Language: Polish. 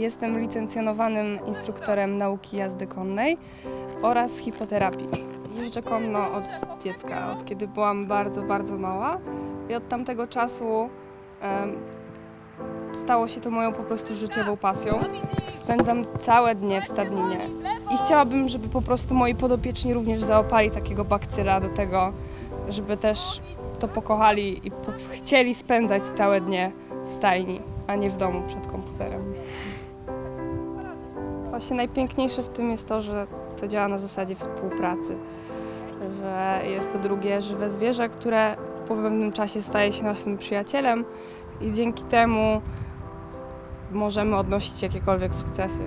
jestem licencjonowanym instruktorem nauki jazdy konnej oraz hipoterapii. Jeżdżę konno od dziecka, od kiedy byłam bardzo, bardzo mała i od tamtego czasu stało się to moją po prostu życiową pasją. Spędzam całe dnie w stadninie i chciałabym, żeby po prostu moi podopieczni również zaopali takiego bakcyla do tego, żeby też to pokochali i po- chcieli spędzać całe dnie w stajni, a nie w domu przed komputerem. Właśnie najpiękniejsze w tym jest to, że to działa na zasadzie współpracy, że jest to drugie żywe zwierzę, które po pewnym czasie staje się naszym przyjacielem i dzięki temu możemy odnosić jakiekolwiek sukcesy.